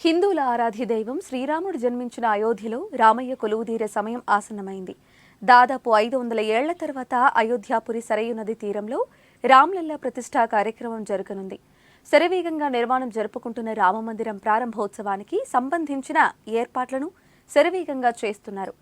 హిందువుల ఆరాధ్య దైవం శ్రీరాముడు జన్మించిన అయోధ్యలో రామయ్య కొలువుదీరే సమయం ఆసన్నమైంది. దాదాపు ఐదు వందల ఏళ్ళ తర్వాత అయోధ్యాపురి సరయు నది తీరంలో రామ్లల్లా ప్రతిష్ఠా కార్యక్రమం జరగనుంది. శరవేగంగా నిర్మాణం జరుపుకుంటున్న రామమందిరం ప్రారంభోత్సవానికి సంబంధించిన ఏర్పాట్లను శరవేగంగా చేస్తున్నారు.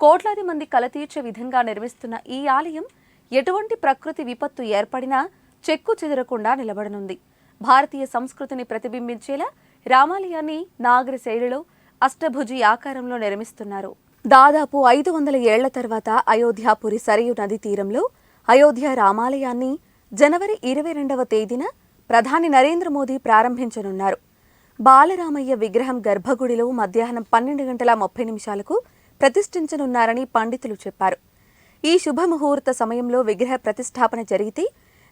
కోట్లాది మంది కలతీర్చే విధంగా నిర్మిస్తున్న ఈ ఆలయం ఎటువంటి ప్రకృతి విపత్తు ఏర్పడినా చెక్కు చెదరకుండా నిలబడనుంది. భారతీయ సంస్కృతిని ప్రతిబింబించేలా రామాలయాన్ని నాగర శైలిలో అష్టభుజి ఆకారంలో నిర్మిస్తున్నారు. దాదాపు ఐదు వందల ఏళ్ళ తర్వాత అయోధ్యాపురి సరయు నది తీరంలో అయోధ్య రామాలయాన్ని జనవరి ఇరవై రెండవ తేదీన ప్రధాని నరేంద్ర మోదీ ప్రారంభించనున్నారు. బాలరామయ్య విగ్రహం గర్భగుడిలో మధ్యాహ్నం పన్నెండు గంటల ముప్పై నిమిషాలకు ప్రతిష్ఠించనున్నారని పండితులు చెప్పారు. ఈ శుభముహూర్త సమయంలో విగ్రహ ప్రతిష్టాపన జరిగితే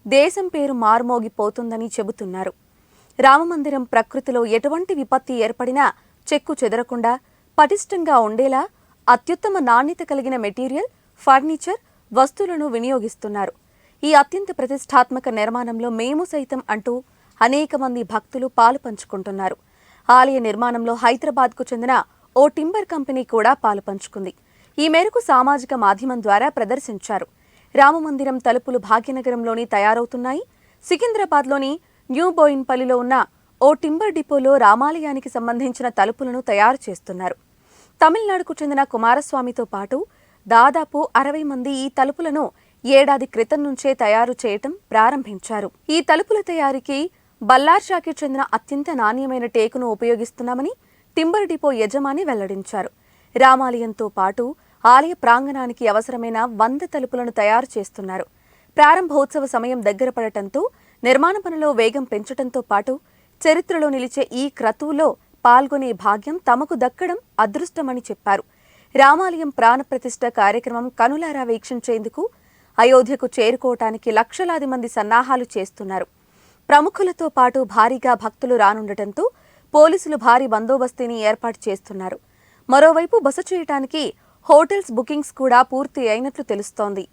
దేశం పేరు మారుమోగిపోతుందని చెబుతున్నారు. రామమందిరం ప్రకృతిలో ఎటువంటి విపత్తి ఏర్పడినా చెక్కు చెదరకుండా పటిష్టంగా ఉండేలా అత్యుత్తమ నాణ్యత కలిగిన మెటీరియల్ ఫర్నిచర్ వస్తువులను వినియోగిస్తున్నారు. ఈ అత్యంత ప్రతిష్టాత్మక నిర్మాణంలో మేము సైతం అంటూ అనేక మంది భక్తులు పాలు పంచుకుంటున్నారు. ఆలయ నిర్మాణంలో హైదరాబాద్కు చెందిన ఓ టింబర్ కంపెనీ కూడా పాలు పంచుకుంది. ఈ మేరకు సామాజిక మాధ్యమం ద్వారా ప్రదర్శించారు. రామమందిరం తలుపులు భాగ్యనగరంలోని తయారవుతున్నాయి. సికింద్రాబాద్లోని న్యూ బోయిన్పల్లిలో ఉన్న ఓ టింబర్ డిపోలో రామాలయానికి సంబంధించిన తలుపులను తయారు చేస్తున్నారు. తమిళనాడుకు చెందిన కుమారస్వామితో పాటు దాదాపు అరవై మంది ఈ తలుపులను ఏడాది క్రితం నుంచే తయారు చేయటం ప్రారంభించారు. ఈ తలుపుల తయారీకి బల్లార్షాకి చెందిన అత్యంత నాణ్యమైన టేకును ఉపయోగిస్తున్నామని టింబర్ డిపో యజమాని వెల్లడించారు. రామాలయంతో పాటు ఆలయ ప్రాంగణానికి అవసరమైన వంద తలుపులను తయారు చేస్తున్నారు. ప్రారంభోత్సవ సమయం దగ్గర పడటంతో నిర్మాణ పనిలో వేగం పెంచడంతో పాటు చరిత్రలో నిలిచే ఈ క్రతువులో పాల్గొనే భాగ్యం తమకు దక్కడం అదృష్టమని చెప్పారు. రామాలయం ప్రాణప్రతిష్ఠ కార్యక్రమం కనులారా వీక్షించేందుకు అయోధ్యకు చేరుకోవటానికి లక్షలాది మంది సన్నాహాలు చేస్తున్నారు. ప్రముఖులతో పాటు భారీగా భక్తులు రానుండటంతో పోలీసులు భారీ బందోబస్తీని ఏర్పాటు చేస్తున్నారు. మరోవైపు బస చేయటానికి హోటల్స్ బుకింగ్స్ కూడా పూర్తి అయినట్లు తెలుస్తోంది.